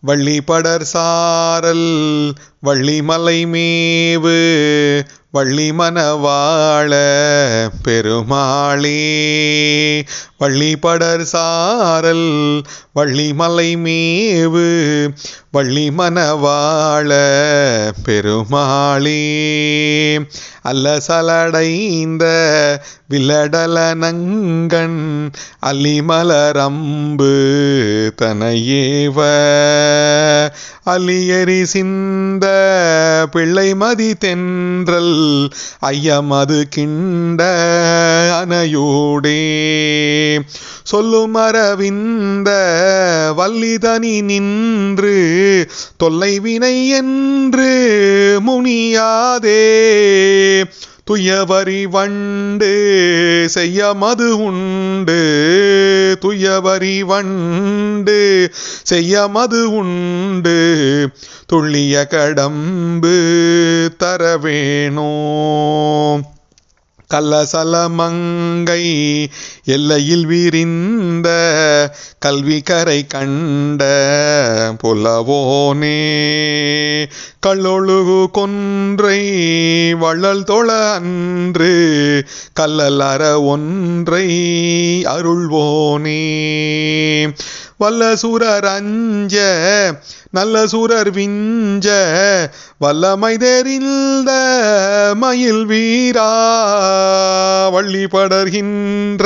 வள்ளி படர் சாரல் வள்ளிமலை மேவு வள்ளி மணவாள பெருமாளே. வள்ளி படர் சாரல் வள்ளிமலை மேவு வள்ளி மணவாள பெருமாளே. அல்ல அல்லசலடைந்த வில்லடல நங்கன் அலிமலரம்பு தனையேவ. அலியரி சிந்த பிள்ளை மதி தென்றல் ஐயமது கிண்ட அனையோடே சொல்லும் அரவிந்த வல்லிதனி நின்று தொல்லைவினை என்று முனியாதே. துயவரி வண்டு செய்ய மது உண்டு. துயவரி வண்டு செய்ய மது உண்டு. துள்ளிய கடம்பு தரவேணோ வேணும் எல்லையில் விரிந்த கல்வி கரை கண்ட புலவோனே. கள்ளொழுகு கொன்றை வள்ளல் தொழ அன்று கல்லல் அற ஒன்றை அருள்வோனே. வல்ல சூரர் அஞ்ச நல்ல சூரர் விஞ்ச வல்லமை தெரிந்த மயில் வீரா. வள்ளி படர்கின்ற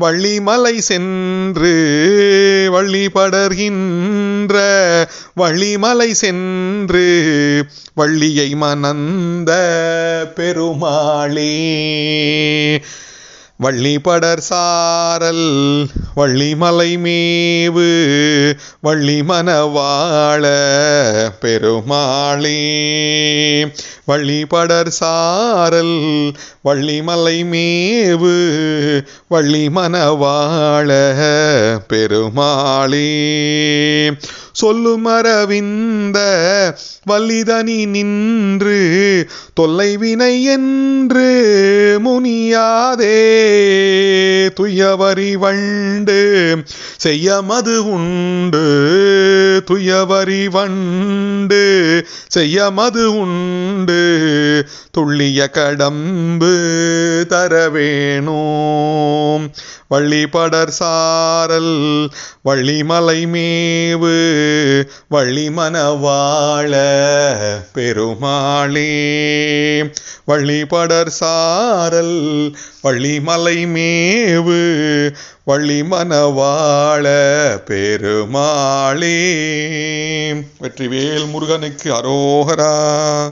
வள்ளிமலை சென்று வள்ளி படர்கின்ற வள்ளிமலை சென்று வள்ளியை மணந்த பெருமாளே. வள்ளிப்படர் சாரல் வள்ளிமலை மேவு வள்ளி மனவாழ பெருமாளே. வள்ளிப்படர் சாரல் வள்ளிமலை மேவு வள்ளி மனவாழ பெருமாளே. சொல்லும் அரவிந்த நின்று தொல்லைவினை என்று முனியாதே துயவரி வண்டு செய்ய மது உண்டு. துயவரி வண்டு செய்ய மது உண்டு. துள்ளிய கடம்பு தர வேணும். வள்ளிப்படர் சாரல் வள்ளிமலை மேவு வள்ளி மணவாள பெருமாளே. வள்ளிப்படர் சாரல் வள்ளிமலை மேவு வள்ளி மணவாள பெருமாளே. வெற்றிவேல் முருகனுக்கு அரோகரா.